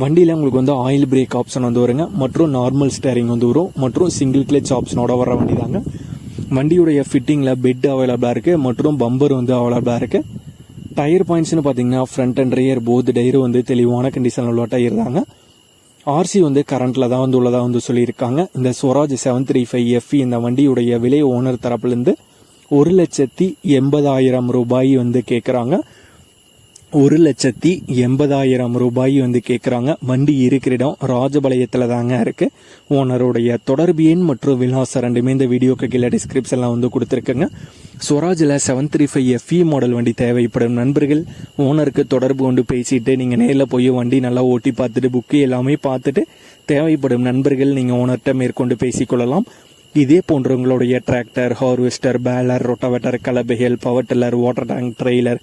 வண்டியில் உங்களுக்கு வந்து ஆயில் பிரேக் ஆப்ஷன் வந்து வருங்க. மற்றும் நார்மல் ஸ்டேரிங் வந்து வரும். மற்றும் சிங்கிள் கிளச் ஆப்ஷனோட வர வண்டி தாங்க வண்டியுடைய ஃபிட்டிங்கில் பெட் அவைலபிளாக இருக்குது மற்றும் பம்பர் வந்து அவைலபிளாக இருக்குது டயர் பாயிண்ட்ஸ்னு பார்த்தீங்கன்னா front and rear both tyre வந்து தெளிவான கண்டிஷனில் உள்ள டயர் தாங்க. ஆர்சி வந்து கரண்ட்டில் தான் வந்து உள்ளதாக வந்து சொல்லியிருக்காங்க. இந்த Swaraj seven three five FE இந்த வண்டியுடைய விலை ஓனர் தரப்புலேருந்து ஒரு லட்சத்தி எண்பதாயிரம் ரூபாய் வந்து கேட்குறாங்க ஒரு லட்சத்தி எண்பதாயிரம் ரூபாய் வந்து கேட்குறாங்க வண்டி இருக்கிற இடம் ராஜபாளையத்தில் தாங்க இருக்கு. ஓனருடைய தொடர்பு எண் மற்றும் விலாசம் ரெண்டுமே இந்த வீடியோக்கு கீழே டிஸ்கிரிப்ஷன்லாம் வந்து கொடுத்துருக்குங்க. ஸ்வராஜில் seven three five FE model வண்டி தேவைப்படும். நண்பர்கள் ஓனருக்கு தொடர்பு கொண்டு பேசிட்டு நீங்கள் நேரில் போய் வண்டி நல்லா ஓட்டி பார்த்துட்டு புக்கு எல்லாமே பார்த்துட்டு தேவைப்படும் நண்பர்கள் நீங்கள் ஓனர்கிட்ட மேற்கொண்டு பேசிக்கொள்ளலாம். இதே போன்றவங்களுடைய tractor harvester baler rotavator கலபைகள் power tiller water tank trailer